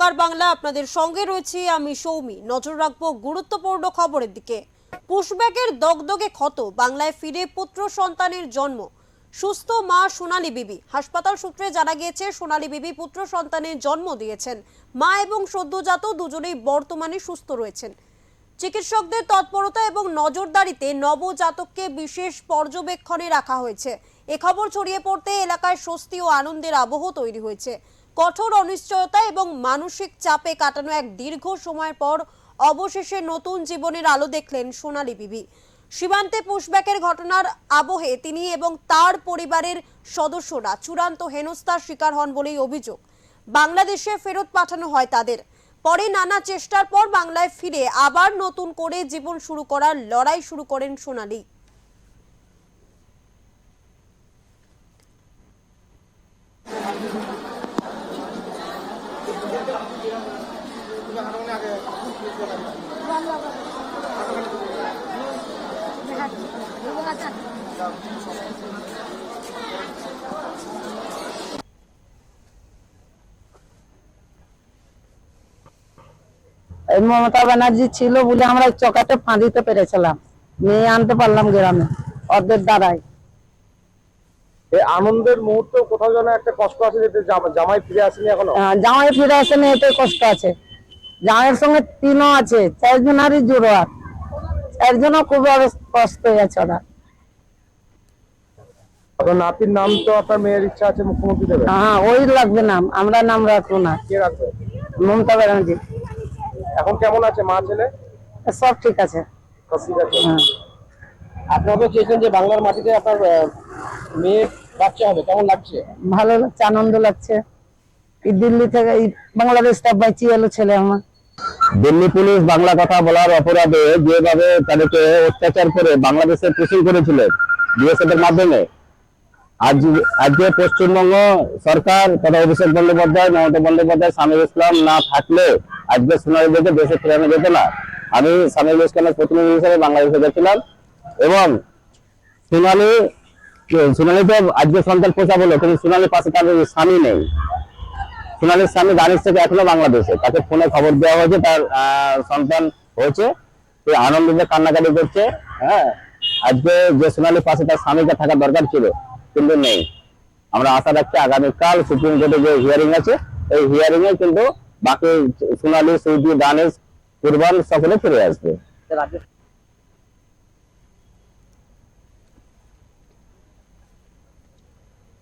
ওঙ্কার বাংলা, আপনাদের সঙ্গে রয়েছি আমি সৌমি। নজর রাখব গুরুত্বপূর্ণ খবরের দিকে। পুশব্যাকের দগদগে ক্ষত, বাংলায় ফিরে পুত্র সন্তানের জন্ম। সুস্থ মা সোনালী বিবি। হাসপাতাল সূত্রে জানা গিয়েছে, সোনালী বিবি পুত্র সন্তানের জন্ম দিয়েছেন। মা এবং সদ্যজাত দুজনেই বর্তমানে সুস্থ রয়েছেন। চিকিৎসকদের তৎপরতা এবং নজরদারিতে নবজাতককে বিশেষ পর্যবেক্ষণে রাখা হয়েছে। এ খবর ছড়িয়ে পড়তে এলাকায় স্বস্তি ও আনন্দের আবহ তৈরি হয়েছে। কঠোর অনিশ্চয়তা এবং মানসিক চাপে কাটানো এক দীর্ঘ সময়ের পর অবশেষে নতুন জীবনের আলো দেখলেন সোনালী বিবি। সীমান্তে পুশব্যাকের ঘটনার আবহে তিনি এবং তার পরিবারের সদস্যরা চূড়ান্ত হেনস্থার শিকার হন বলেই অভিযোগ। বাংলাদেশে ফেরত পাঠানো হয় তাদের। পরে নানা চেষ্টার পর বাংলায় ফিরে আবার নতুন করে জীবন শুরু করার লড়াই শুরু করেন সোনালী। মমতা ব্যানার্জি ছিল বলে আমরা চকাতে ফাঁদিতে পেরেছিলাম। নিয়ে আনতে পারলাম গ্রামে ওদের দ্বারাই এই আনন্দের মুহূর্তে কোথাও যেন একটা কষ্ট আছে যে জাম- জামাই ফিরে আসেনি এখনও? জামাই ফিরে আসেনি এতে কষ্ট আছে। জামাইয়ের সঙ্গে তিনও আছে চারজন চারজনারই জোরোয়ার চারজনও খুব কষ্ট হয়ে আছে ওরা নাতির নাম তো আপনার মেয়ের ইচ্ছা আছে মুখ্যমন্ত্রী দেবে হ্যাঁ ওই লাগবে নাম আমরা নাম রাখব না। কে রাখবে? মমতা ব্যানার্জি। এখন কেমন আছে মা ছেলে? সব ঠিক আছে। সব ঠিক আছে? হ্যাঁ। আপনারা চেয়েছেন যে বাংলার মাটিতে আপনার মেয়ে বাচ্চা হবে কেমন লাগছে? ভালো লাগছে আনন্দ লাগছে। এই দিল্লি থেকে বাঁচিয়ে এলো ছেলে আমার। দিল্লি পুলিশ বাংলা কথা বলার অপরাধে যেভাবে তাদেরকে অত্যাচার করে বাংলাদেশে পুষিং করেছিল বিএসএফ এর মাধ্যমে, আজ, আজকে পশ্চিমবঙ্গ সরকার তথা অভিষেক বন্দ্যোপাধ্যায়, মমতা বন্দ্যোপাধ্যায় সামিল ইসলাম না থাকলে আজকে সোনালীদেরকে দেশে ফেরানো যেত না। আমি সামিল ইসলামের প্রতিনিধি হিসেবে বাংলাদেশে গেছিলাম এবং সোনালী সোনালী তো আজকে সন্তান পোষা বলো, কিন্তু সোনালীর পাশে তার স্বামী নেই। সোনালীর স্বামী দানিশ থেকে এখনও বাংলাদেশে। তাকে ফোনে খবর দেওয়া হয়েছে, তার সন্তান হয়েছে। সে আনন্দে কান্নাকাটি করছে হ্যাঁ। আজকে যে সোনালীর পাশে তার স্বামীকে থাকা দরকার ছিল, কিন্তু নেই। আমরা আশা রাখছি আগামীকাল সুপ্রিম কোর্টে যে হিয়ারিং আছে, এই হিয়ারিং এ কিন্তু বাকি সোনালি সুইটি দানিশ, কুরবান সকলে ফিরে আসবে।